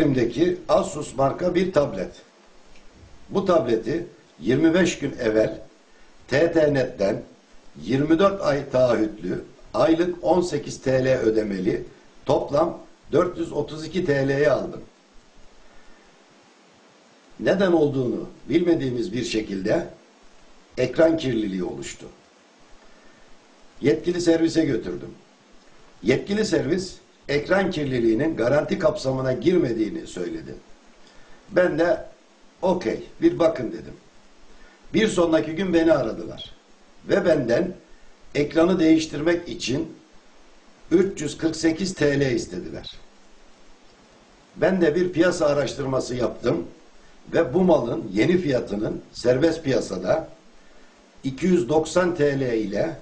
Elimdeki Asus marka bir tablet. Bu tableti 25 gün evvel TTNet'ten 24 ay taahhütlü, aylık 18 TL ödemeli, toplam 432 TL'ye aldım. Neden olduğunu bilmediğimiz bir şekilde ekran kirliliği oluştu. Yetkili servise götürdüm. Yetkili servis ekran kirliliğinin garanti kapsamına girmediğini söyledi. Ben de okey bir bakın dedim. Bir sonraki gün beni aradılar. Ve benden ekranı değiştirmek için 348 TL istediler. Ben de bir piyasa araştırması yaptım ve bu malın yeni fiyatının serbest piyasada 290 TL ile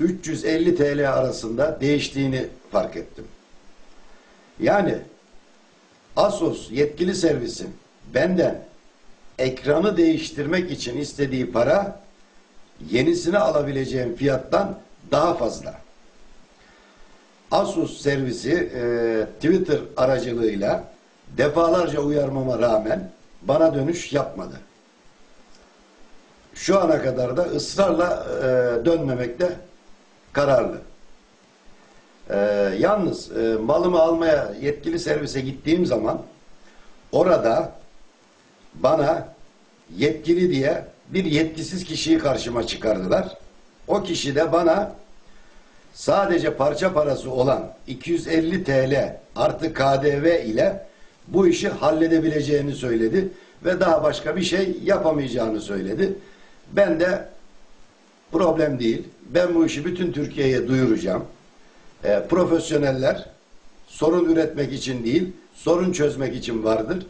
350 TL arasında değiştiğini fark ettim. Yani Asus yetkili servisin benden ekranı değiştirmek için istediği para yenisini alabileceğim fiyattan daha fazla. Asus servisi e, Twitter aracılığıyla defalarca uyarmama rağmen bana dönüş yapmadı. Şu ana kadar da ısrarla e, dönmemekte kararlı. E, yalnız e, malımı almaya yetkili servise gittiğim zaman orada bana yetkili diye bir yetkisiz kişiyi karşıma çıkardılar. O kişi de bana sadece parça parası olan 250 TL artı KDV ile bu işi halledebileceğini söyledi ve daha başka bir şey yapamayacağını söyledi. Ben de problem değil. Ben bu işi bütün Türkiye'ye duyuracağım. E, profesyoneller sorun üretmek için değil, sorun çözmek için vardır.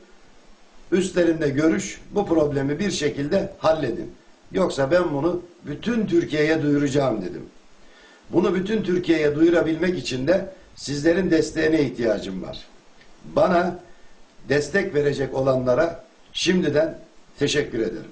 Üstlerinde görüş bu problemi bir şekilde halledin. Yoksa ben bunu bütün Türkiye'ye duyuracağım dedim. Bunu bütün Türkiye'ye duyurabilmek için de sizlerin desteğine ihtiyacım var. Bana destek verecek olanlara şimdiden teşekkür ederim.